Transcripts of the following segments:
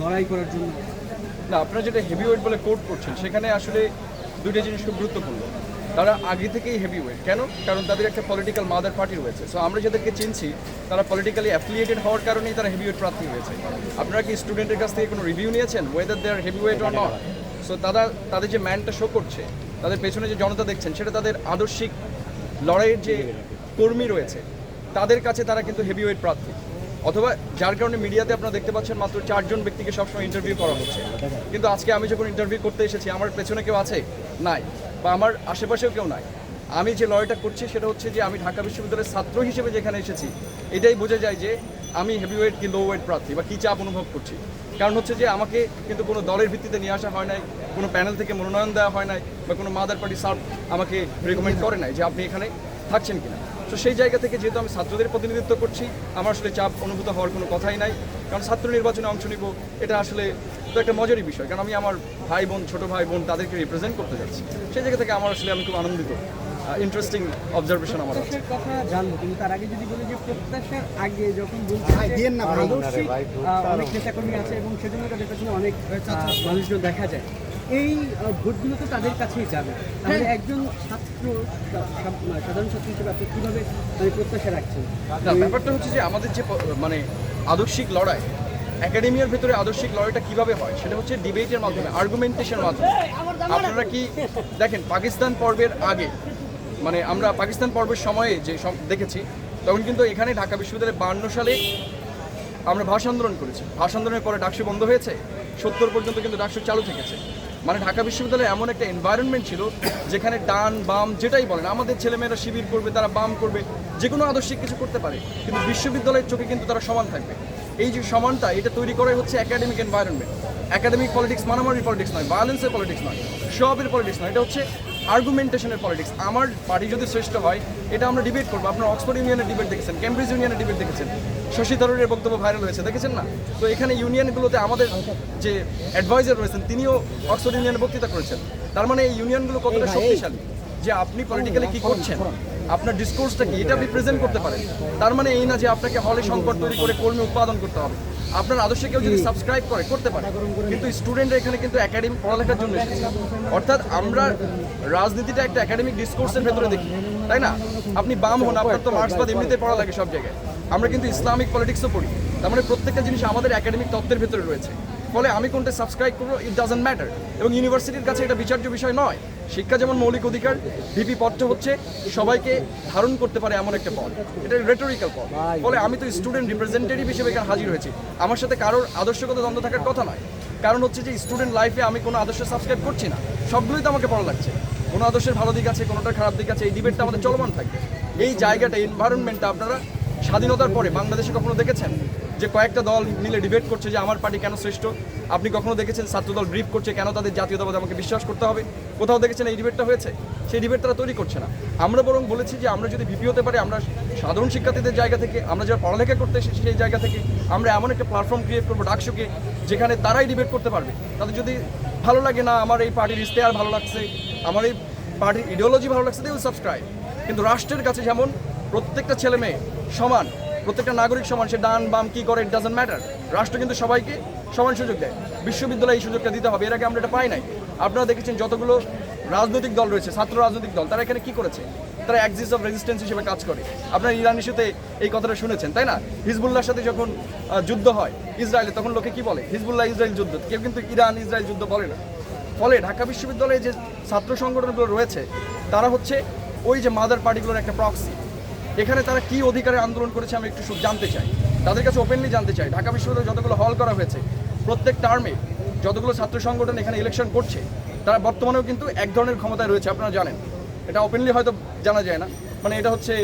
লড়াই করার জন্য? না আপনারা যেটা হেভি ওয়েট বলে কোট করছেন সেখানে আসলে দুইটা জিনিস খুব গুরুত্বপূর্ণ। তারা আগে থেকেই হেভি ওয়েট কেন? কারণ তাদের একটা পলিটিক্যাল মাদার পার্টি রয়েছে। সো আমরা যাদেরকে চিনছি তারা পলিটিক্যালি অ্যাফিলিয়েটেড হওয়ার কারণেই তারা হেভি ওয়েট প্রার্থী হয়েছে। আপনারা কি স্টুডেন্টের কাছ থেকে কোনো রিভিউ নিয়েছেন whether they're heavy weight or not so তারা তাদের যে ম্যানটা শো করছে তাদের পেছনে যে জনতা দেখছেন সেটা তাদের আদর্শিক লড়াইয়ের যে কর্মী রয়েছে, তাদের কাছে তারা কিন্তু হেভি ওয়েট প্রার্থী। অথবা যার কারণে মিডিয়াতে আপনারা দেখতে পাচ্ছেন মাত্র চারজন ব্যক্তিকে সবসময় ইন্টারভিউ করা হচ্ছে। কিন্তু আজকে আমি যখন ইন্টারভিউ করতে এসেছি, আমার পেছনে কেউ আছে? নাই। বা আমার আশেপাশেও কেউ নাই। আমি যে লড়াইটা করছি, সেটা হচ্ছে যে আমি ঢাকা বিশ্ববিদ্যালয়ের ছাত্র হিসেবে যেখানে এসেছি, এটাই বোঝা যায় যে আমি হেভি ওয়েট কি লো ওয়েট প্রার্থী বা কী চাপ অনুভব করছি? কারণ হচ্ছে যে আমাকে কিন্তু কোনো দলের ভিত্তিতে নিয়ে আসা হয় নাই, কোনো প্যানেল থেকে মনোনয়ন দেওয়া হয় নাই বা কোনো মাদার পার্টি সার্ভ আমাকে রেকমেন্ড করে নাই যে আপনি এখানে থাকছেন কিনা। তো সেই জায়গা থেকে যেহেতু আমি ছাত্রদের প্রতিনিধিত্ব করছি, আমার আসলে চাপ অনুভূত হওয়ার কোনো কথাই নাই। কারণ ছাত্র নির্বাচনে অংশ নিব, এটা আসলে তো একটা মজারই বিষয়। কারণ আমি আমার ভাই বোন, ছোটো ভাই বোন তাদেরকে রিপ্রেজেন্ট করতে যাচ্ছি। সেই জায়গা থেকে আমার আসলে আমি খুব আনন্দিত। ইন্টারেস্টিং অবজারভেশন আমার আছে। কথা জানব কিন্তু তার আগে যদি বলি যে প্রত্যাশার আগে যখন বলছি আদর্শিক অনেক নেতাকর্মী আছে এবং সেজন্য তাদের পেছনে অনেক মানুষজন দেখা যায়। এই ভোটগুলো তো তাদের কাছেই যাবে। তাহলে একজন ছাত্র সা- সাধারণ ছাত্র হিসেবে আপনি কীভাবে মানে প্রত্যাশা রাখছেন? না ব্যাপারটা হচ্ছে যে আমাদের যে মানে আদর্শিক লড়াই একাডেমিয়ার ভেতরে আদর্শিক লড়াইটা কীভাবে হয় সেটা হচ্ছে ডিবেটের মাধ্যমে আর্গুমেন্টেশনের মাধ্যমে। আপনারা কি দেখেন পাকিস্তান পর্বের আগে মানে আমরা পাকিস্তান পর্বের সময়ে যে দেখেছি, তখন কিন্তু এখানে ঢাকা বিশ্ববিদ্যালয়ে বান্ন সালে আমরা ভাষা আন্দোলন করেছি। ভাষা আন্দোলনের পরে ডাকসু বন্ধ হয়েছে, সত্তর পর্যন্ত কিন্তু ডাকসু চালু থেকেছে। মানে ঢাকা বিশ্ববিদ্যালয়ে এমন একটা এনভায়রনমেন্ট ছিল যেখানে ডান, বাম যেটাই বলেন, আমাদের ছেলেমেয়েরা শিবির করবে, তারা বাম করবে যে কোনো আদর্শিক কিছু করতে পারে, কিন্তু বিশ্ববিদ্যালয়ের চোখে কিন্তু তারা সমান থাকবে। এই যে সমানটা এটা তৈরি করাই হচ্ছে একাডেমিক এনভায়রনমেন্ট একাডেমিক পলিটিক্স মারামারি পলিটিক্স নয় ভায়োলেন্সের পলিটিক্স নয়, সবের পলিটিক্স নয়, এটা হচ্ছে আর্গুমেন্টেশনের পলিটিক্স আমার পার্টি যদি শ্রেষ্ঠ হয় এটা আমরা ডিবেট করব। আপনার অক্সফোর্ড ইউনিয়নের ডিবেট দেখেছেন কেমব্রিজ ইউনিয়নের ডিবেট দেখেছেন শশী থারুরের বক্তব্য ভাইরাল হয়েছে দেখেছেন না? তো এখানে ইউনিয়নগুলোতে আমাদের যে অ্যাডভাইজার রয়েছেন তিনিও অক্সফোর্ড ইউনিয়নে বক্তৃতা করেছেন। তার মানে এই ইউনিয়নগুলো কতটা শক্তিশালী? যে আপনি পলিটিক্যালি কি করছেন? আপনার ডিসকোর্সটা কি? এটা আপনি প্রেজেন্ট করতে পারেন। তার মানে এই না যে আপনাকে হলে সংকট তৈরি করে কর্মী উৎপাদন করতে হবে। আপনার আদর্শে কেউ যদি সাবস্ক্রাইব করে করতে পারে। কিন্তু স্টুডেন্টরা এখানে কিন্তু একাডেমিক পড়ালেখার জন্য এসেছে। অর্থাৎ আমরা রাজনীতিটা একটা একাডেমিক ডিসকোর্সের ভেতরে দেখি। তাই না? আপনি বাম হন আপনার তো মার্ক্সবাদ এমনিতে পড়া লাগে সব জায়গায়। আমরা কিন্তু ইসলামিক পলিটিক্সও পড়ি। তার মানে প্রত্যেকটা জিনিস আমাদের একাডেমিক তত্ত্বের ভেতরে রয়েছে। ফলে আমি কোনটা সাবস্ক্রাইব করব ইট ডাজন্ট ম্যাটার এবং ইউনিভার্সিটির কাছে এটা বিচার্য বিষয় নয়। শিক্ষা যেমন মৌলিক অধিকার ভিপি পদটা হচ্ছে সবাইকে ধারণ করতে পারে এমন একটা পথ। এটা রেটোরিক্যাল পদ ফলে আমি তো স্টুডেন্ট রিপ্রেজেন্টেটিভ হিসেবে এখানে হাজির হয়েছি। আমার সাথে কারোর আদর্শগত দ্বন্দ্ব থাকার কথা নয়। কারণ হচ্ছে যে স্টুডেন্ট লাইফে আমি কোনো আদর্শ সাবস্ক্রাইব করছি না। সবগুলোই তো আমাকে পড়া লাগছে। কোনো আদর্শের ভালো দিক আছে কোনোটার খারাপ দিক আছে এই ডিবেটটা আমাদের চলমান থাকবে। এই জায়গাটা এনভায়রনমেন্টটা আপনারা স্বাধীনতার পরে বাংলাদেশে কখনো দেখেছেন? যে কয়েকটা দল মিলে ডিবেট করছে যে আমার পার্টি কেন শ্রেষ্ঠ। আপনি কখনো দেখেছেন ছাত্রদল ব্রিফ করছে কেন তাদের জাতীয়তাবাদ আমাকে বিশ্বাস করতে হবে? কোথাও দেখেছেন এই ডিবেটটা হয়েছে? সেই ডিবেট তারা তৈরি করছে না। আমরা বরং বলেছি যে আমরা যদি ভিপি হতে পারি, আমরা সাধারণ শিক্ষার্থীদের জায়গা থেকে, আমরা যারা পড়ালেখা করতে এসেছি সেই জায়গা থেকে, আমরা এমন একটা প্ল্যাটফর্ম ক্রিয়েট করব ডাকসুকে, যেখানে তারাই ডিবেট করতে পারবে। তাদের যদি ভালো লাগে, না, আমার এই পার্টির ইস্তেহার ভালো লাগছে, আমার এই পার্টির ইডিওলজি ভালো লাগছে দিয়ে সাবস্ক্রাইব কিন্তু রাষ্ট্রের কাছে যেমন প্রত্যেকটা ছেলে মেয়ে সমান প্রত্যেকটা নাগরিক সমান, সে ডান বাম কি করে ইট ডাজন্ট ম্যাটার রাষ্ট্র কিন্তু সবাইকে সমান সুযোগ দেয়। বিশ্ববিদ্যালয়ে এই সুযোগটা দিতে হবে, এর আগে আমরা এটা পাই নাই। আপনারা দেখেছেন যতগুলো রাজনৈতিক দল রয়েছে, ছাত্র রাজনৈতিক দল, তারা এখানে কি করেছে? তারা অ্যাক্সিস অফ রেজিস্ট্যান্স হিসেবে কাজ করে। আপনারা ইরান ইস্যুতে এই কথাটা শুনেছেন, তাই না? হিজবুল্লাহর সাথে যখন যুদ্ধ হয় ইসরায়েলে, তখন লোকে কি বলে? হিজবুল্লাহ ইসরায়েল যুদ্ধ। কেউ কিন্তু ইরান ইসরায়েল যুদ্ধ বলে না। ফলে ঢাকা বিশ্ববিদ্যালয়ে যে ছাত্র সংগঠনগুলো রয়েছে, তারা হচ্ছে ওই যে মাদার পার্টিগুলোর একটা প্রক্সি এখানে তারা কি অধিকারে আন্দোলন করেছে আমি একটু জানতে চাই। তাদের কাছে ওপেনলি জানতে চাই। ঢাকা বিশ্ববিদ্যালয়ে যতগুলো হল করা হয়েছে, প্রত্যেক টার্মে যতগুলো ছাত্র সংগঠন এখানে ইলেকশন করছে, তারা বর্তমানেও কিন্তু এক ধরনের ক্ষমতায় রয়েছে, আপনারা জানেন। এটা ওপেনলি হয়তো জানা যায় না মানে এটা হচ্ছে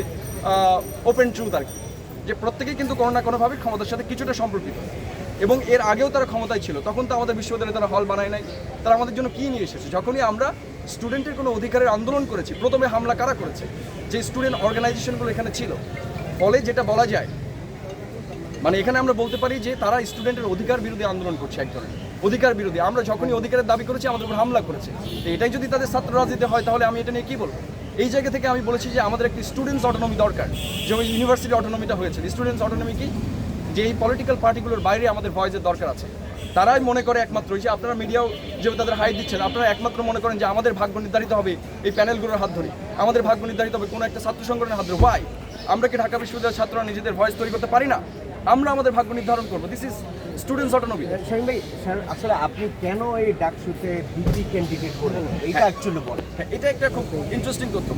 ওপেন ট্রুথ আর কি। যে প্রত্যেকেই কিন্তু কোনো না কোনোভাবে ক্ষমতার সাথে কিছুটা সম্পর্কিত। এবং এর আগেও তারা ক্ষমতায় ছিল, তখন তো আমাদের বিশ্ববিদ্যালয়ে তারা হল বানায় নাই। তারা আমাদের জন্য কী নিয়ে এসেছে? যখনই আমরা স্টুডেন্টের কোনো অধিকারের আন্দোলন করেছি, প্রথমে হামলা কারা করেছে? যে স্টুডেন্ট অর্গানাইজেশনগুলো এখানে ছিল। ফলে যেটা বলা যায় মানে এখানে আমরা বলতে পারি যে তারা স্টুডেন্টের অধিকার বিরোধী আন্দোলন করছে এক ধরনের। অধিকার বিরোধী আমরা যখনই অধিকারের দাবি করেছি, আমাদের উপর হামলা করেছে। তো এটাই যদি তাদের ছাত্র রাজনীতি হয়, তাহলে আমি এটা নিয়ে কী বলব? এই জায়গা থেকে আমি বলেছি যে আমাদের একটি স্টুডেন্টস অটোনমি দরকার। যেমন ইউনিভার্সিটি অটোনমিটা হয়েছে। স্টুডেন্টস অটোনমি কি? যে এই পলিটিক্যাল পার্টিগুলোর বাইরে আমাদের ভয়েসের দরকার আছে। তারাই মনে করে একমাত্র যে আপনারা মিডিয়াও যে তাদের হাই দিচ্ছেন আপনারা একমাত্র মনে করেন যে আমাদের ভাগ্য নির্ধারিত হবে এই প্যানেলগুলোর হাত ধরে। আমাদের ভাগ্য নির্ধারিত হবে কোনো একটা ছাত্র সংগঠনের হাত ধরে। ওয়াই আমরা কি ঢাকা বিশ্ববিদ্যালয়ের ছাত্ররা নিজেদের ভয়েস তৈরি করতে পারি না? আমরা আমাদের ভাগ্য নির্ধারণ করব। This is students autonomy Shahin ভাই স্যার আসলে আপনি কেন এই ডাকসুতে বিপি ক্যান্ডিডেট করলেন? এইটা অ্যাকচুয়ালি বলেন। হ্যাঁ, এটা একটা খুব ইন্টারেস্টিং তথ্য। মানে